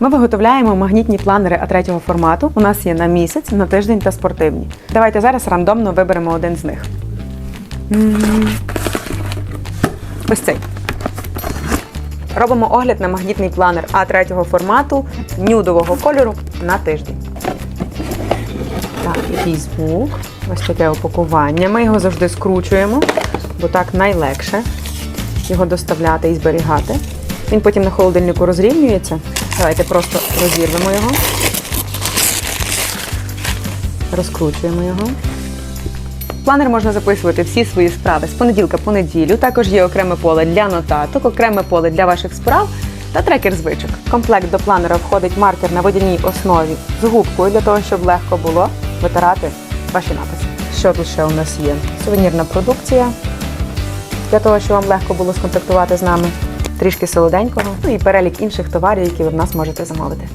Ми виготовляємо магнітні планери А3 формату. У нас є на місяць, на тиждень та спортивні. Давайте зараз рандомно виберемо один з них. Ось цей. Робимо огляд на магнітний планер А3 формату нюдового кольору на тиждень. Так, який звук. Ось таке упакування. Ми його завжди скручуємо, бо так найлегше його доставляти і зберігати. Він потім на холодильнику розрівнюється. Давайте просто розірвемо його. Розкручуємо його. Планер можна записувати всі свої справи з понеділка по неділю. Також є окреме поле для нотаток, окреме поле для ваших справ та трекер звичок. Комплект до планера входить маркер на водяній основі з губкою для того, щоб легко було витирати ваші написи. Що тут ще у нас є? Сувенірна продукція для того, щоб вам легко було сконтактувати з нами. Трішки солоденького, ну і перелік інших товарів, які ви в нас можете замовити.